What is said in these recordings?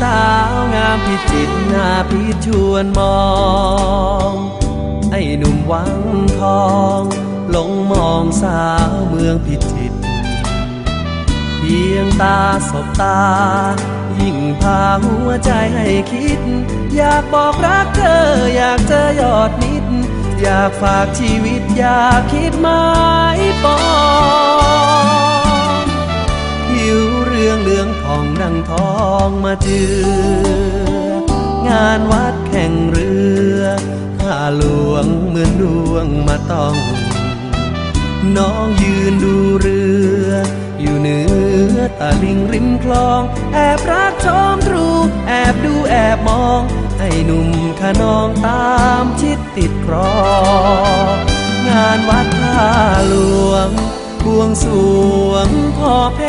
สาวงามพิจิตหน้าพิชวนมอง ไอ้หนุ่มวังทองหลงมองสาวเมืองพิจิต เพียงตาสบตา ยิ่งพาหัวใจให้คิด อยากบอกรักเธอ อยากเจอยอดมิตรอยากฝากชีวิตอยากคิดหมายปอง องมาเจืองานวัดแข่งเรือข้าหลวงเหมือนดวงมาต้อง น้องยืนดูเรือ อยู่เหนือตาลิงริมคลอง แอบรักชมตรูแอบดูแอบมองให้หนุ่มขนองตามชิดติดครองงานวัดท่าหลวงบวงสวงพ่อเพ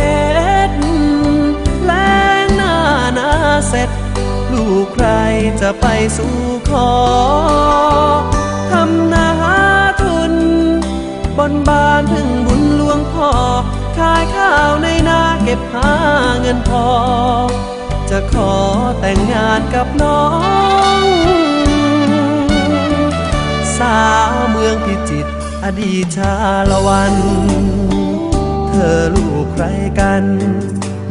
ลูกใครจะไปสู่ขอทำนาหาทุน บนบานถึงบุญหลวงพ่อ ขายข้าวในนาเก็บหาเงินพอ จะขอแต่งงานกับน้อง สาวเมืองพิจิตรอดีชาละวัน เธอลูกใครกัน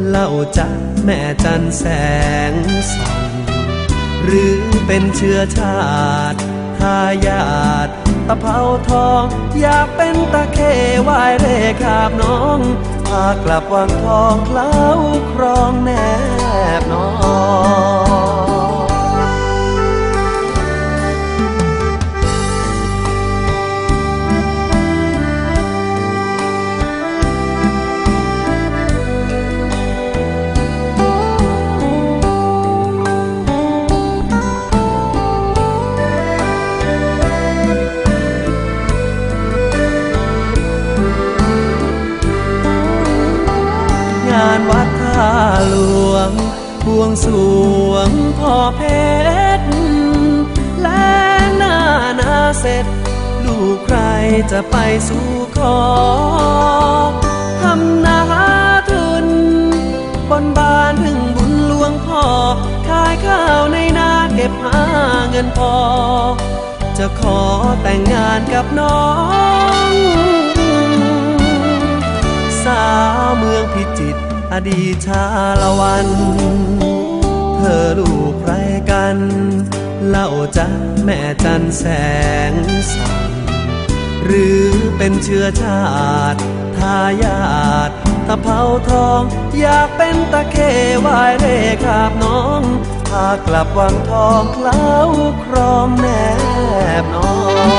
เล่าจักแม่จันแสงส่องหรือเป็นเชื้อชาติทายาทตะเภาทอง อยากเป็นตะเควายเร่ขาบน้อง พากลับวังทองเคล้าครองแนบน้อง งานวัดท่าหลวงบวงสวงพ่อเพชร และหน้านาเสร็จ ลูกใครจะไปสู่ขอทำนาหาทุนบนบานถึงบุญหลวงพ่อ ขายข้าวในนาเก็บหาเงินพอ จะขอแต่งงานกับน้อง องพิจิตอดีชาละวัน เธอลูกใครกัน เล่าจักแม่จันแสงส่องหรือเป็นเชื้อชาติทายาทตะเภาทอง อยากเป็นตะเควายเร่ขาบน้องพากลับวังทองเคล้าครองแนบน้อง